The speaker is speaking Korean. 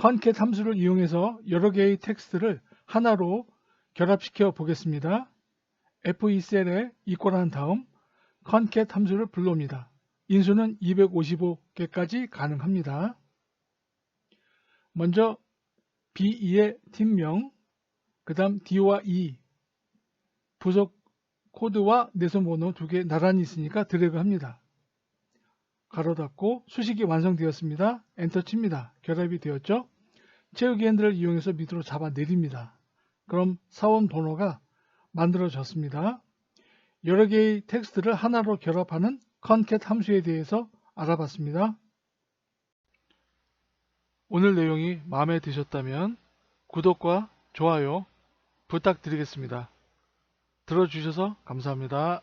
concat 함수를 이용해서 여러 개의 텍스트를 하나로 결합시켜 보겠습니다. F2셀에 이퀄한 다음 concat 함수를 불러옵니다. 인수는 255개까지 가능합니다. 먼저 B2의 팀명, 그 다음 D와 E, 부속 코드와 내선 번호 두 개 나란히 있으니까 드래그 합니다. 가로 닫고 수식이 완성되었습니다. 엔터 칩니다. 결합이 되었죠? 채우기 핸들을 이용해서 밑으로 잡아 내립니다. 그럼 사원 번호가 만들어졌습니다. 여러 개의 텍스트를 하나로 결합하는 concat 함수에 대해서 알아봤습니다. 오늘 내용이 마음에 드셨다면 구독과 좋아요 부탁드리겠습니다. 들어주셔서 감사합니다.